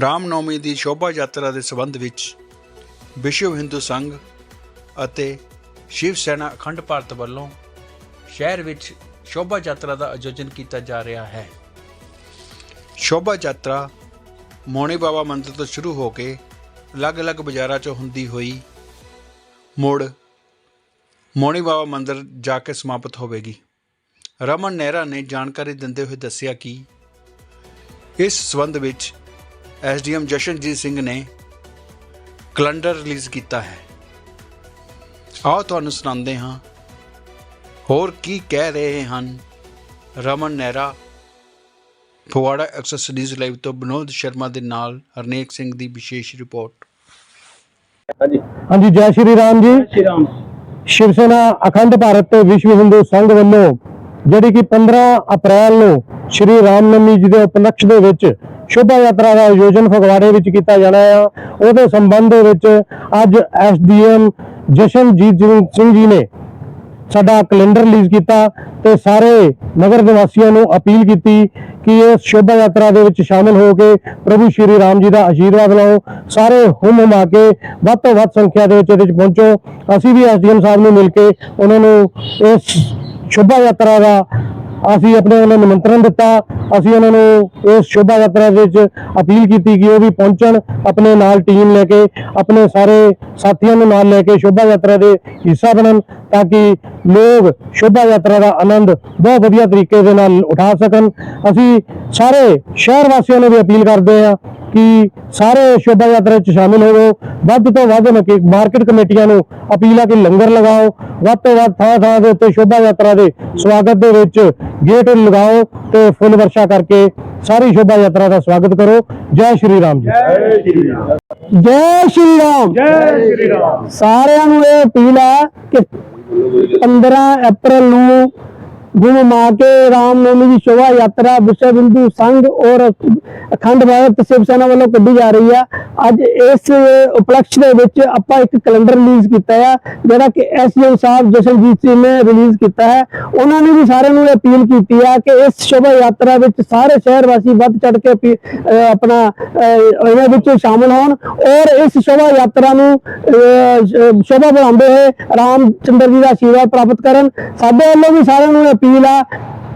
ਰਾਮਨੌਮੀ ਦੀ ਸ਼ੋਭਾ ਯਾਤਰਾ ਦੇ ਸੰਬੰਧ ਵਿੱਚ ਵਿਸ਼ਵ ਹਿੰਦੂ ਸੰਘ ਅਤੇ ਸ਼ਿਵ ਸੈਨਾ ਅਖੰਡ ਭਾਰਤ ਵੱਲੋਂ ਸ਼ਹਿਰ ਵਿੱਚ ਸ਼ੋਭਾ ਯਾਤਰਾ ਦਾ ਆਯੋਜਨ ਕੀਤਾ ਜਾ ਰਿਹਾ ਹੈ। ਸ਼ੋਭਾ ਯਾਤਰਾ ਮੋਣੀ ਬਾਬਾ ਮੰਦਿਰ ਤੋਂ ਸ਼ੁਰੂ ਹੋ ਕੇ ਅਲੱਗ-ਅਲੱਗ ਬਾਜ਼ਾਰਾਂ 'ਚੋਂ ਹੁੰਦੀ ਹੋਈ ਮੁੜ ਮੋਣੀ ਬਾਬਾ ਮੰਦਿਰ ਜਾ ਕੇ ਸਮਾਪਤ ਹੋਵੇਗੀ। ਰਮਨ ਨਹਿਰਾ ਨੇ ਜਾਣਕਾਰੀ ਦਿੰਦੇ ਹੋਏ ਦੱਸਿਆ ਕਿ ਇਸ ਸਬੰਧ ਵਿੱਚ ਐਸਡੀਐਮ ਜਸ਼ਨਜੀਤ ਸਿੰਘ ਨੇ ਕੈਲੰਡਰ ਰਿਲੀਜ਼ ਕੀਤਾ ਹੈ। ਆਓ ਤੁਹਾਨੂੰ ਸੁਣਾਉਂਦੇ ਹਾਂ। ਹੋਰ ਕੀ ਕਹਿ ਰਹੇ ਹਨ? Raman Nehra Phagwara access news live ਤੋਂ ਬਨੋਦ ਸ਼ਰਮਾ ਦੇ ਨਾਲ ਹਰਨੇਕ ਸਿੰਘ ਦੀ ਵਿਸ਼ੇਸ਼ ਰਿਪੋਰਟ। ਹਾਂਜੀ। ਹਾਂਜੀ ਜੈ ਸ਼੍ਰੀ ਰਾਮ ਜੀ। ਸ਼੍ਰੀ ਰਾਮ। ਸ਼ਿਵ ਸੈਨਾ ਅਖੰਡ ਭਾਰਤ ਤੇ ਵਿਸ਼ਵ ਹਿੰਦੂ ਸੰਘ ਵੱਲੋਂ ਜਿਹੜੀ ਕਿ 15 ਅਪ੍ਰੈਲ ਨੂੰ ਸ਼੍ਰੀ ਰਾਮਨਵਮੀ ਜੀ ਦੇ ਉਪਲਕਸ਼ ਦੇ ਵਿੱਚ ਸ਼ੋਭਾ ਯਾਤਰਾ ਦਾ ਆਯੋਜਨ ਫਗਵਾੜੇ ਵਿੱਚ ਕੀਤਾ ਜਾਣਾ ਆ। ਉਹਦੇ ਸੰਬੰਧ ਦੇ ਵਿੱਚ ਅੱਜ ਐਸਡੀਐਮ ਜਸ਼ਨਜੀਤ ਸਿੰਘ- ਜੀ ਨੇ ਸਾਡਾ ਕੈਲੰਡਰ ਰਿਲੀਜ਼ ਕੀਤਾ ਤੇ ਸਾਰੇ ਨਗਰ ਨਿਵਾਸੀਆਂ ਨੂੰ ਅਪੀਲ ਕੀਤੀ ਕਿ ਇਸ ਸ਼ੋਭਾ ਯਾਤਰਾ ਦੇ ਵਿੱਚ ਸ਼ਾਮਲ ਹੋ ਕੇ ਪ੍ਰਭੂ ਸ਼੍ਰੀ ਰਾਮ ਜੀ ਦਾ ਆਸ਼ੀਰਵਾਦ ਲਓ। ਸਾਰੇ ਹੁਮ ਹੁਮਾ ਕੇ ਵੱਧ ਤੋਂ ਵੱਧ ਸੰਖਿਆ ਦੇ ਵਿੱਚ ਇਹਦੇ ਵਿੱਚ ਪਹੁੰਚੋ। ਅਸੀਂ ਵੀ ਐਸਡੀਐਮ ਸਾਹਿਬ ਨੂੰ ਮਿਲ ਕੇ ਉਹਨਾਂ ਨੂੰ ਇਸ ਸ਼ੋਭਾ ਯਾਤਰਾ ਦਾ ਅਸੀਂ ਆਪਣੇ ਉਹਨਾਂ ਨੂੰ ਨਿਮੰਤਰਣ ਦਿੱਤਾ। ਅਸੀਂ ਉਹਨਾਂ ਨੂੰ ਇਸ ਸ਼ੋਭਾ ਯਾਤਰਾ ਦੇ ਵਿੱਚ ਅਪੀਲ ਕੀਤੀ ਕਿ ਉਹ ਵੀ ਪਹੁੰਚਣ, ਆਪਣੇ ਨਾਲ ਟੀਮ ਲੈ ਕੇ, ਆਪਣੇ ਸਾਰੇ ਸਾਥੀਆਂ ਨੂੰ ਨਾਲ ਲੈ ਕੇ ਸ਼ੋਭਾ ਯਾਤਰਾ ਦੇ ਹਿੱਸਾ ਬਣਨ। ਤਾਂ ਕਿ ਲੋਕ ਸ਼ੋਭਾ ਯਾਤਰਾ ਦਾ ਆਨੰਦ ਬਹੁਤ ਵਧੀਆ ਤਰੀਕੇ ਦੇ ਨਾਲ ਉਠਾ ਸਕਣ। ਅਸੀਂ ਸਾਰੇ ਸ਼ਹਿਰ ਵਾਸੀਆਂ ਨੂੰ ਵੀ ਅਪੀਲ ਕਰਦੇ ਹਾਂ ਕਿ ਸਾਰੇ ਸ਼ੋਭਾ ਯਾਤਰਾ ਵਿੱਚ ਸ਼ਾਮਿਲ ਹੋਵੋ। ਵੱਧ ਤੋਂ ਵੱਧ ਮਾਰਕੀਟ ਕਮੇਟੀਆਂ ਨੂੰ ਅਪੀਲ ਹੈ ਕਿ ਲੰਗਰ ਲਗਾਓ। ਵੱਧ ਤੋਂ ਵੱਧ ਥਾਂ ਥਾਂ ਦੇ ਉੱਤੇ ਸ਼ੋਭਾ ਯਾਤਰਾ ਦੇ ਸਵਾਗਤ ਦੇ ਵਿੱਚ ਗੇਟ ਲਗਾਓ ਤੇ ਫੁੱਲ ਵਰਸ਼ਾ ਕਰਕੇ ਸਾਰੀ ਸ਼ੋਭਾ ਯਾਤਰਾ ਦਾ ਸਵਾਗਤ ਕਰੋ। ਜੈ ਸ਼੍ਰੀ ਰਾਮ ਜੀ। ਜੈ ਸ਼੍ਰੀ ਰਾਮ। ਜੈ ਸ਼੍ਰੀ ਰਾਮ। ਜੈ ਸ਼੍ਰੀ ਰਾਮ। ਸਾਰਿਆਂ ਨੂੰ ਇਹ ਅਪੀਲ ਹੈ ਕਿ 15 ਅਪ੍ਰੈਲ ਨੂੰ ਗੁਰੂ ਮਾ ਕੇ ਰਾਮਨੌਮੀ ਦੀ ਸ਼ੋਭਾ ਯਾਤਰਾ, ਵਿਸ਼ਵ ਹਿੰਦੂ ਸੰਘ ਔਰ ਅਖੰਡ ਭਾਰਤ ਸ਼ਿਵ ਸੈਨਾ ਵੱਲੋਂ ਕੱਢੀ ਜਾ ਰਹੀ ਆ। ਅੱਜ ਇਸ ਉਪਲਕਸ਼ ਦੇ ਵਿੱਚ ਆਪਾਂ ਇੱਕ ਕੈਲੰਡਰ ਰਿਲੀਜ਼ ਕੀਤਾ ਆ, ਜਿਹੜਾ ਕਿ ਐਸਜੀਐਮ ਸਾਹਿਬ ਜਸ਼ਨਜੀਤ ਸਿੰਘ ਨੇ ਰਿਲੀਜ਼ ਕੀਤਾ ਹੈ। ਉਹਨਾਂ ਨੇ ਵੀ ਸਾਰਿਆਂ ਨੂੰ ਅਪੀਲ ਕੀਤੀ ਆ ਕਿ ਇਸ ਸ਼ੋਭਾ ਯਾਤਰਾ ਵਿੱਚ ਸਾਰੇ ਸ਼ਹਿਰ ਵਾਸੀ ਵੱਧ ਚੜ ਕੇ ਆਪਣਾ ਇਹਨਾਂ ਵਿੱਚ ਸ਼ਾਮਲ ਹੋਣ ਔਰ ਇਸ ਸ਼ੋਭਾ ਯਾਤਰਾ ਨੂੰ ਸ਼ੋਭਾ ਬਣਾਉਂਦੇ ਹੋਏ ਰਾਮ ਚੰਦਰ ਜੀ ਦਾ ਆਸ਼ੀਰਵਾਦ ਪ੍ਰਾਪਤ ਕਰਨ। ਸਾਡੇ ਵੱਲੋਂ ਵੀ ਸਾਰਿਆਂ ਨੂੰ ਇਹ ਅਪੀਲ ਆ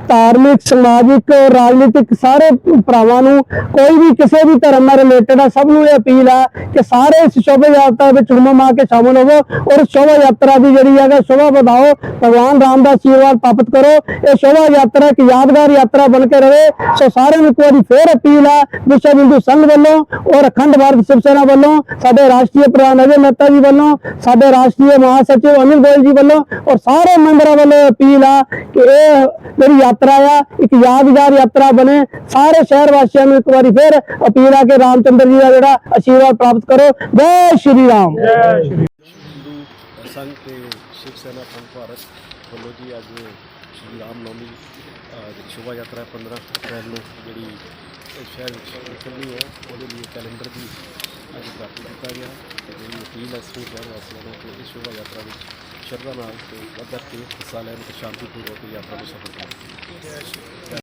ਧਾਰਮਿਕ, ਸਮਾਜਿਕ ਔਰ ਰਾਜਨੀਤਿਕ ਸਾਰੇ ਭਰਾਵਾਂ ਨੂੰ ਕੋਈ ਵੀ ਕਿਸੇ ਵੀ ਧਰਮ ਨਾਲ ਰਿਲੇਟਡ ਆ, ਸਭ ਨੂੰ ਇਹ ਅਪੀਲ ਆ ਕਿ ਸਾਰੇ ਇਸ ਸ਼ੋਭਾ ਯਾਤਰਾ ਵਿੱਚ ਹੁਮਮ ਆ ਕੇ ਸ਼ਾਮਲ ਹੋਵੋ ਔਰ ਸ਼ੋਭਾ ਯਾਤਰਾ ਦੀ ਜਿਹੜੀ ਹੈਗਾ ਸ਼ੋਭਾ ਵਧਾਓ। ਭਗਵਾਨ ਰਾਮ ਦਾ ਆਸ਼ੀਰਵਾਦ ਪ੍ਰਾਪਤ ਕਰੋ। ਇਹ ਸ਼ੋਭਾ ਯਾਤਰਾ ਇੱਕ ਯਾਦਗਾਰ ਯਾਤਰਾ ਬਣ ਕੇ ਰਹੇ ਸੋ ਸਾਰਿਆਂ ਨੂੰ ਇੱਕ ਵਾਰੀ ਫੇਰ ਅਪੀਲ ਆ, ਵਿਸ਼ਵ ਹਿੰਦੂ ਸੰਘ ਵੱਲੋਂ ਔਰ ਅਖੰਡ ਭਾਰਤ ਸ਼ਿਵ ਸੈਨਾ ਵੱਲੋਂ, ਸਾਡੇ ਰਾਸ਼ਟਰੀ ਪ੍ਰਧਾਨ ਅਜੇ ਮਹਿਤਾ ਜੀ ਵੱਲੋਂ, ਸਾਡੇ ਰਾਸ਼ਟਰੀ ਮਹਾਸਚਿਵ ਅਨਿਲ ਗੋਇਲ ਜੀ ਵੱਲੋਂ ਔਰ ਸਾਰੇ ਮੈਂਬਰਾਂ ਵੱਲੋਂ ਇਹ ਅਪੀਲ ਆ ਕਿ ਇਹ ਜਿਹੜੀ ਯਾਤਰਾ ਆ ਇੱਕ ਯਾਦਗਾਰ ਯਾਤਰਾ ਬਣੇ। ਸਾਰੇ ਸ਼ਹਿਰ ਵਾਸੀਆਂ ਨੂੰ ਇੱਕ ਵਾਰੀ ਫੇਰ ਅਪੀਲ ਆ ਕਿ ਰਾਮਚੰਦਰ ਜੀ ਦਾ ਜਿਹੜਾ ਆਸ਼ੀਰਵਾਦ ਪ੍ਰਾਪਤ ਕਰੋ। ਜੈ ਸ਼੍ਰੀ ਰਾਮ। ਹਿੰਦੂ ਸੰਘ ਤੇ ਸ਼ਿਵ ਸੈਨਾ ਅਖੰਡ ਭਾਰਤ ਵੱਲੋਂ ਜੀ ਅੱਜ ਸ਼੍ਰੀ ਰਾਮ ਨੌਮੀ ਜਿਹੜੀ ਸ਼ੋਭਾ ਯਾਤਰਾ ਹੈ 15 ਅਪ੍ਰੈਲ ਨੂੰ ਜਿਹੜੀ ਸ਼ਹਿਰ ਵਿੱਚ ਨਿਕਲਣੀ ਹੈ ਉਹਦੇ ਲਈ ਕੈਲੰਡਰ ਦੀ ਅੱਜ ਪ੍ਰਾਪਤ ਕੀਤਾ ਗਿਆ। ਤੇ ਜਿਹੜੀ ਅਪੀਲ ਹੈ ਸਾਰੇ ਸ਼ਹਿਰ ਵਾਸੀਆਂ ਨੂੰ ਕਿ ਇਸ ਸ਼ੋਭਾ ਯਾਤਰਾ ਵਿੱਚ ਸ਼ਰਧਾ ਨਾਲ ਤੇ ਵੱਧ ਚੜ੍ਹ ਕੇ ਹਿੱਸਾ ਲੈਣ ਤੇ ਸ਼ਾਂਤੀਪੂਰਵਕ ਯਾਤਰਾ ਨੂੰ ਸਫਲ ਕਰਨ